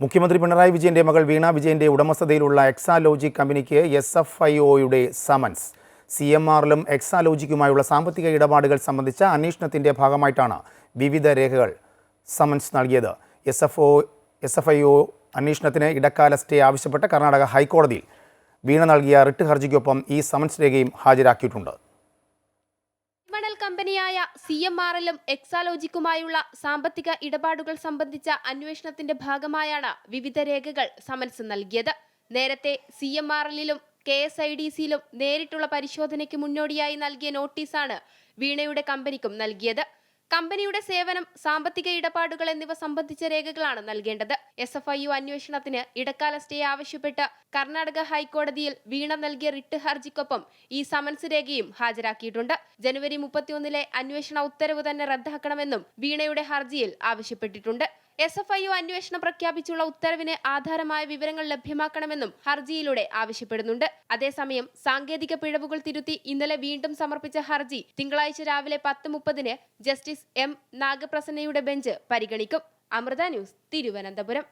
മുഖ്യമന്ത്രി പിണറായി വിജയന്റെ മകൾ വീണ വിജയന്റെ ഉടമസ്ഥതയിലുള്ള എക്സാലോജി കമ്പനിക്ക് എസ് എഫ് ഐ ഒയുടെ സമൻസ്. സി എം ആറിലും എക്സാലോജിക്കുമായുള്ള സാമ്പത്തിക ഇടപാടുകൾ സംബന്ധിച്ച അന്വേഷണത്തിന്റെ ഭാഗമായിട്ടാണ് വിവിധ രേഖകൾ സമൻസ് നൽകിയത്. S F O S F I O അന്വേഷണത്തിന് ഇടക്കാല സ്റ്റേ ആവശ്യപ്പെട്ട കർണാടക ഹൈക്കോടതിയിൽ വീണ നൽകിയ റിട്ട് ഹർജിക്കൊപ്പം ഈ സമൻസ് രേഖയും ഹാജരാക്കിയിട്ടുണ്ട്. മണൽ കമ്പനിയായ സി എം ആർ എല്ലും എക്സാലോജിക്കുമായുള്ള സാമ്പത്തിക ഇടപാടുകൾ സംബന്ധിച്ച അന്വേഷണത്തിന്റെ ഭാഗമായാണ് വിവിധ രേഖകൾ സമൻസ് നൽകിയത്. നേരത്തെ സി എം ആർ എല്ലിലും കെ എസ് ഐ ഡി സിയിലും നേരിട്ടുള്ള പരിശോധനയ്ക്ക് മുന്നോടിയായി നൽകിയ നോട്ടീസാണ് വീണയുടെ കമ്പനിക്കും നൽകിയത്. കമ്പനിയുടെ സേവനം സാമ്പത്തിക ഇടപാടുകൾ എന്നിവ സംബന്ധിച്ച രേഖകളാണ് നൽകേണ്ടത്. എസ് എഫ് ഐ യു അന്വേഷണത്തിന് ഇടക്കാല സ്റ്റേ ആവശ്യപ്പെട്ട് കർണാടക ഹൈക്കോടതിയിൽ വീണ നൽകിയ റിട്ട് ഹർജിക്കൊപ്പം ഈ സമൻസ് രേഖയും ഹാജരാക്കിയിട്ടുണ്ട്. ജനുവരി മുപ്പത്തിയൊന്നിലെ അന്വേഷണ ഉത്തരവ് തന്നെ റദ്ദാക്കണമെന്നും വീണയുടെ ഹർജിയിൽ ആവശ്യപ്പെട്ടിട്ടുണ്ട്. എസ് എഫ് ഐ ഒ അന്വേഷണം പ്രഖ്യാപിച്ചുള്ള ഉത്തരവിന് ആധാരമായ വിവരങ്ങൾ ലഭ്യമാക്കണമെന്നും ഹർജിയിലൂടെ ആവശ്യപ്പെടുന്നുണ്ട്. അതേസമയം സാങ്കേതിക പിഴവുകൾ തിരുത്തി ഇന്നലെ വീണ്ടും സമർപ്പിച്ച ഹർജി തിങ്കളാഴ്ച രാവിലെ പത്ത് മുപ്പതിന് ജസ്റ്റിസ് എം നാഗപ്രസന്നയുടെ ബെഞ്ച് പരിഗണിക്കും. അമൃത ന്യൂസ് തിരുവനന്തപുരം.